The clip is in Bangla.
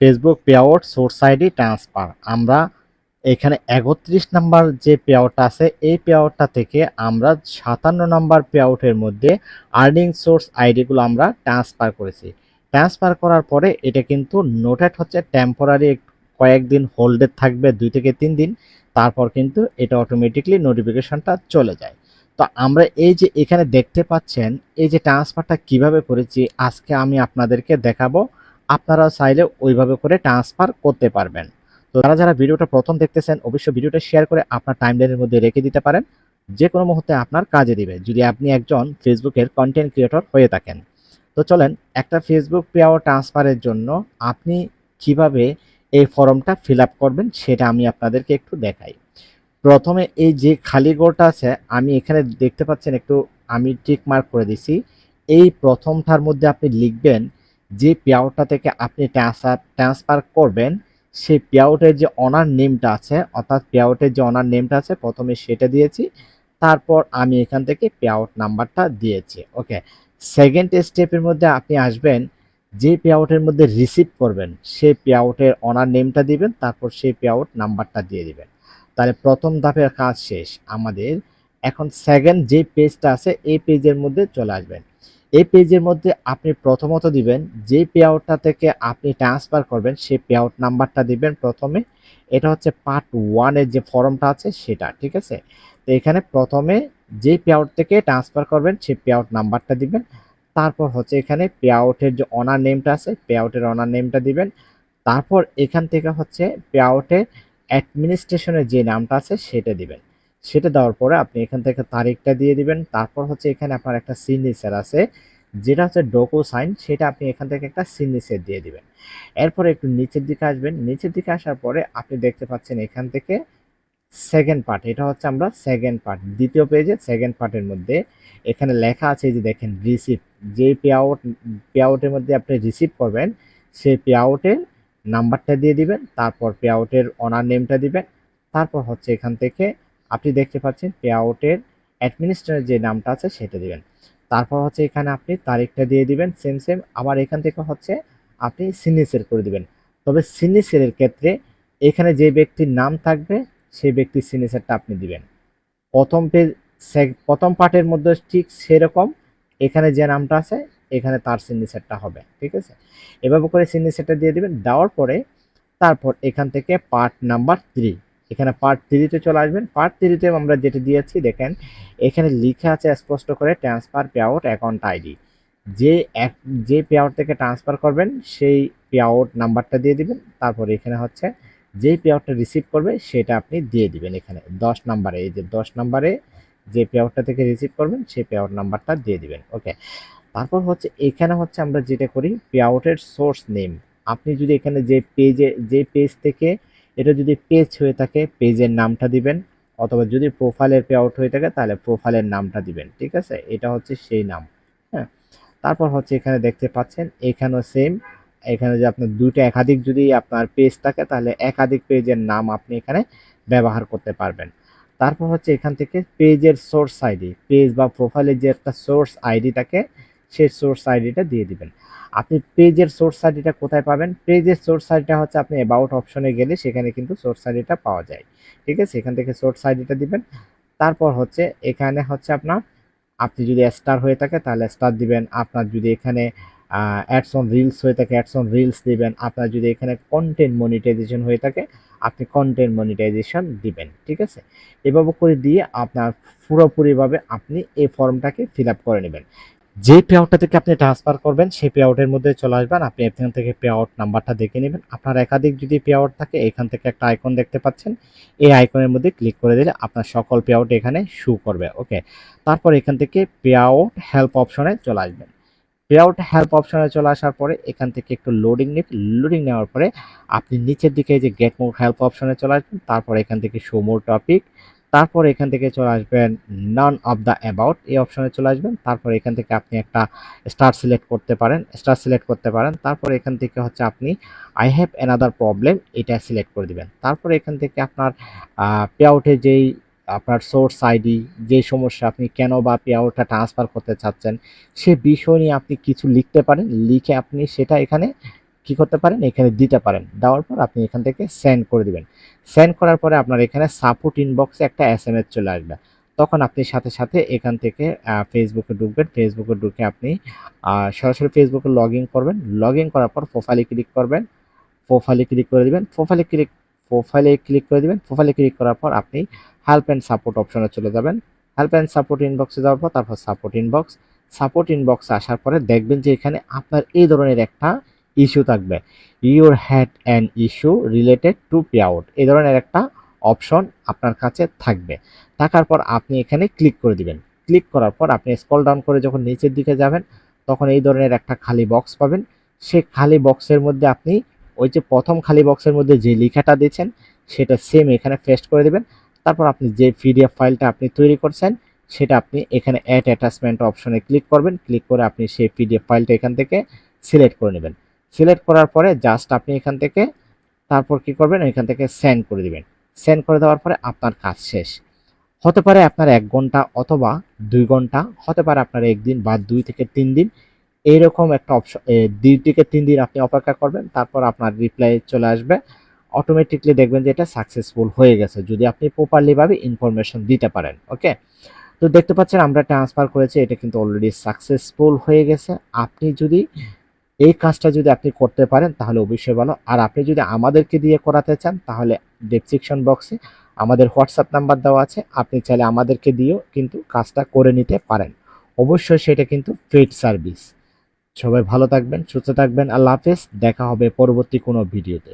Facebook payout source ID transfer আমরা এখানে একত্রিশ নাম্বার যে পে আউটটা আছে, এই পে আউটটা থেকে আমরা সাতান্ন নাম্বার পে আউটের মধ্যে আর্নিং সোর্স আইডিগুলো আমরা ট্রান্সফার করেছি। ট্রান্সফার করার পরে এটা কিন্তু নোটেড হচ্ছে টেম্পোরারি কয়েকদিন হোল্ডে থাকবে, দুই থেকে তিন দিন, তারপর কিন্তু এটা অটোমেটিকলি নোটিফিকেশনটা চলে যায়। তো আমরা এই যে এখানে দেখতে পাচ্ছেন, এই যে ট্রান্সফারটা কীভাবে করেছি, আজকে আমি আপনাদেরকে দেখাবো। আপনারা চাইলে ওইভাবে করে ট্রান্সফার করতে পারবেন। তো যারা যারা ভিডিওটা প্রথম দেখতেছেন, অবশ্যই ভিডিওটা শেয়ার করে আপনার টাইমলাইনের মধ্যে রেখে দিতে পারেন। যে কোনো মুহূর্তে আপনার কাজে দিবে, যদি আপনি একজন ফেসবুকের কন্টেন্ট ক্রিয়েটর হয়ে থাকেন। তো চলেন, একটা ফেসবুক পে আউট ট্রান্সফারের জন্য আপনি কীভাবে এই ফর্মটা ফিল করবেন সেটা আমি আপনাদেরকে একটু দেখাই। প্রথমে এই যে খালি গোলটা আছে, আমি এখানে দেখতে পাচ্ছেন একটু আমি টিক মার্ক করে দিছি। এই প্রথমটার মধ্যে আপনি লিখবেন যে পেআউটটা থেকে আপনি ট্রান্সফার ট্রান্সফার করবেন, সেই পেআউটের যে অনার নেমটা আছে, অর্থাৎ পেআউটের যে অনার নেমটা আছে, প্রথমে সেটা দিয়েছি। তারপর আমি এখান থেকে পেআউট নাম্বারটা দিয়েছি ওকে সেকেন্ড স্টেপের মধ্যে আপনি আসবেন, যে পেআউটের মধ্যে রিসিভ করবেন, সেই পেআউটের অনার নেমটা দিবেন, তারপর সেই পেআউট নাম্বারটা দিয়ে দিবেন। তাহলে প্রথম ধাপের কাজ শেষ। আমাদের এখন সেকেন্ড যে পেজটা আছে, এই পেজের মধ্যে চলে আসবেন। এই পেজের মধ্যে আপনি প্রথমত দিবেন যে পেআউটটা থেকে আপনি ট্রান্সফার করবেন সেই পেআউট নাম্বারটা দিবেন প্রথমে। এটা হচ্ছে পার্ট ওয়ানের যে ফর্মটা আছে সেটা, ঠিক আছে? তো এখানে প্রথমে যে পেআউট থেকে ট্রান্সফার করবেন সেই পেআউট নাম্বারটা দিবেন। তারপর হচ্ছে এখানে পেআউটের যে অনার নেমটা আছে পেআউটের অনার নেমটা দিবেন। তারপর এখান থেকে হচ্ছে পেআউটের অ্যাডমিনিস্ট্রেশনের যে নামটা আছে সেটা দিবেন। সেটা দেওয়ার পরে আপনি এখান থেকে তারিখটা দিয়ে দিবেন। তারপর হচ্ছে এখানে আপনার একটা সিগনেচার আছে, যেটা হচ্ছে ডোকো সাইন, সেটা আপনি এখান থেকে একটা সিগনেচার দিয়ে দিবেন। এরপরে একটু নিচের দিকে আসবেন। নিচের দিকে আসার পরে আপনি দেখতে পাচ্ছেন এখান থেকে সেকেন্ড পার্ট এটা হচ্ছে আমরা সেকেন্ড পার্ট দ্বিতীয় পেজে সেকেন্ড পার্টের মধ্যে এখানে লেখা আছে যে দেখেন রিসিভ যে পে আউট পে আউটের মধ্যে আপনি রিসিভ করবেন, সেই পে আউটের নাম্বারটা দিয়ে দিবেন, তারপর পে আউটের অনার নেমটা দিবেন, তারপর হচ্ছে এখান থেকে আপনি দেখতে পাচ্ছেন পে আউটের অ্যাডমিনিস্ট্রেটর যে নামটা আছে সেটা দিবেন। তারপর হচ্ছে এখানে আপনি তারিখটা দিয়ে দিবেন সেম সেম আবার এখান থেকে হচ্ছে আপনি সিগনেচার করে দিবেন। তবে সিগনেচারের ক্ষেত্রে এখানে যে ব্যক্তির নাম থাকবে, সেই ব্যক্তির সিগনেচারটা আপনি দিবেন। প্রথম পেজ প্রথম পার্টের মধ্যে ঠিক সেরকম এখানে যে নামটা আছে, এখানে তার সিগনেচারটা হবে, ঠিক আছে? এভাবে করে সিগনেচারটা দিয়ে দিবেন। দেওয়ার পরে তারপর এখান থেকে পার্ট নাম্বার থ্রি এখানে পার্ট থ্রিতে চলে আসবেন। পার্ট থ্রিতে আমরা যেটা দিয়েছি, দেখেন, এখানে লিখা আছে স্পষ্ট করে transfer payout account ID যে এক, যে পে আউট থেকে ট্রান্সফার করবেন, সেই পে আউট নাম্বারটা দিয়ে দিবেন। তারপর এখানে হচ্ছে, যেই পে আউটটা রিসিভ করবে, সেটা আপনি দিয়ে দিবেন এখানে। দশ নাম্বারে এই যে দশ নাম্বারে যে পে আউটটা থেকে রিসিভ করবেন, সেই পে আউট নাম্বারটা দিয়ে দিবেন। ওকে তারপর হচ্ছে, এখানে হচ্ছে আমরা যেটা করি পে আউটের সোর্স নেম আপনি যদি এখানে যে পেজে যে পেজ থেকে এটা যদি পেজ হয়ে থাকে পেজের নামটা দিবেন, অথবা যদি প্রোফাইলের পে আউট হয়ে থাকে, তাহলে প্রোফাইলের নামটা দিবেন, ঠিক আছে? এটা হচ্ছে সেই নাম হ্যাঁ? তারপর হচ্ছে এখানে দেখতে পাচ্ছেন, এখানেও সেম এখানে যে আপনার দুইটা একাধিক যদি আপনার পেজ থাকে, তাহলে একাধিক পেজের নাম আপনি এখানে ব্যবহার করতে পারবেন। তারপর হচ্ছে এখান থেকে পেজের সোর্স আইডি পেজ বা প্রোফাইলের যে একটা সোর্স আইডি থাকে সেই সোর্স আইডিটা দিয়ে দিবেন। আপনি পেজের সোর্স আইডিটা কোথায় পাবেন? পেজের সোর্স আইডিটা হচ্ছে আপনি অ্যাবাউট অপশনে গেলে সেখানে কিন্তু সোর্স আইডিটা পাওয়া যায়। ঠিক আছে? এখান থেকে সোর্স আইডিটা দিবেন। তারপর হচ্ছে এখানে হচ্ছে আপনার, আপনি যদি স্টার হয়ে থাকে তাহলে স্টার দিবেন। আপনার যদি এখানে অ্যাডস অন রিলস হয়ে থাকে অ্যাডস অন রিলস দিবেন। আপনার যদি এখানে কন্টেন্ট মনিটাইজেশন হয়ে থাকে, আপনি কন্টেন্ট মনিটাইজেশন দিবেন। ঠিক আছে? এভাবে করে দিয়ে আপনার পুরোপুরিভাবে আপনি এই ফর্মটাকে ফিল করে নেবেন। যে পে আউটটা থেকে আপনি ট্রান্সফার করবেন, সেই পে আউটের মধ্যে চলে আসবেন। আপনি এখান থেকে পে আউট নাম্বারটা দেখে নেবেন। আপনার একাধিক যদি পে আউট থাকে, এখান থেকে একটা আইকন দেখতে পাচ্ছেন। এই আইকনের মধ্যে ক্লিক করে দিলে আপনার সকল পে আউট এখানে শু করবে ওকে তারপর এখান থেকে পে আউট হেল্প অপশনে চলে আসবেন। পে আউট হেল্প অপশনে চলে আসার পরে এখান থেকে একটু লোডিং নিন লোডিং নেওয়ার পরে আপনি নিচের দিকে যে গেট মোর হেল্প অপশনে চলে আসবেন, তারপর এখান থেকে শো মোর টপিক তারপর এখান থেকে চলে আসবেন নন অফ দ্য অ্যাবাউট এই অপশনে চলে আসবেন। তারপর এখান থেকে আপনি একটা স্টার সিলেক্ট করতে পারেন স্টার সিলেক্ট করতে পারেন। তারপর এখান থেকে হচ্ছে আপনি আই হ্যাভ অ্যানাদার প্রবলেম এটা সিলেক্ট করে দিবেন। তারপর এখান থেকে আপনার পে আউটে যেই আপনার সোর্স আইডি যে সমস্যা আপনি কেন বা পে আউটটা ট্রান্সফার করতে চাচ্ছেন, সে বিষয় নিয়ে আপনি কিছু লিখতে পারেন। লিখে আপনি সেটা এখানে কি করতে পারেন? এখানে দিতে পারেন। দেওয়ার পর আপনি এখান থেকে সেন্ড করে দিবেন। সেন্ড করার পরে আপনার এখানে সাপোর্ট ইনবক্সে একটা এস চলে আসবে। তখন আপনি সাথে সাথে এখান থেকে ফেসবুকে ঢুকবেন। ফেসবুকে ঢুকে আপনি সরাসরি ফেসবুকে লগ করবেন। লগ করার পর প্রোফাইলে ক্লিক করবেন। প্রোফাইলে ক্লিক করে দিবেন। প্রোফাইলে ক্লিক প্রোফাইলে ক্লিক করে দিবেন। প্রোফাইলে ক্লিক করার পর আপনি হেল্প অ্যান্ড সাপোর্ট অপশনে চলে যাবেন। হেল্প অ্যান্ড সাপোর্ট ইনবক্সে যাওয়ার পর তারপর সাপোর্ট ইনবক্স সাপোর্ট ইনবক্সে আসার পরে দেখবেন যে এখানে আপনার এই ধরনের একটা ইস্যু থাকবে। Your had an issue related to payout এই ধরনের একটা অপশন আপনার কাছে থাকবে। থাকার পর আপনি এখানে ক্লিক করে দিবেন। ক্লিক করার পর আপনি স্কল ডাউন করে যখন নিচের দিকে যাবেন, তখন এই ধরনের একটা খালি বক্স পাবেন। সে খালি বক্সের মধ্যে আপনি ওই যে প্রথম খালি বক্সের মধ্যে যে লেখাটা দিয়েছেন, সেটা সেম এখানে পেস্ট করে দিবেন। তারপর আপনি যে পিডিএফ ফাইলটা আপনি তৈরি করছেন, সেটা আপনি এখানে অ্যাড অ্যাটাচমেন্ট অপশনে ক্লিক করবেন। ক্লিক করে আপনি সেই পিডিএফ ফাইলটা এখান থেকে সিলেক্ট করে নেবেন। সিলেক্ট করার পরে জাস্ট আপনি এখান থেকে, তারপর কি করবেন? এখান থেকে সেন্ড করে দিবেন। সেন্ড করে দেওয়ার পরে আপনার কাজ শেষ। হতে পারে আপনার এক ঘণ্টা অথবা দুই ঘণ্টা, হতে পারে আপনার একদিন বা দুই থেকে তিন দিন। এইরকম একটা অপশন দুই থেকে তিন দিন আপনি অপেক্ষা করবেন, তারপর আপনার রিপ্লাই চলে আসবে। অটোমেটিকলি দেখবেন যে এটা সাকসেসফুল হয়ে গেছে, যদি আপনি প্রপারলিভাবে ইনফরমেশন দিতে পারেন ওকে তো দেখতে পাচ্ছেন আমরা ট্রান্সফার করেছি, এটা কিন্তু অলরেডি সাকসেসফুল হয়ে গেছে। আপনি যদি এই কাজটা যদি আপনি করতে পারেন, তাহলে অবশ্যই ভালো। আর আপনি যদি আমাদেরকে দিয়ে করাতে চান, তাহলে ডেসক্রিপশন বক্সে আমাদের হোয়াটসঅ্যাপ নাম্বার দেওয়া আছে। আপনি চাইলে আমাদেরকে দিয়েও কিন্তু কাজটা করে নিতে পারেন। অবশ্যই সেটা কিন্তু পেড সার্ভিস সবাই ভালো থাকবেন, সুস্থ থাকবেন। আল্লাহ হাফেজ। দেখা হবে পরবর্তী কোনো ভিডিওতে।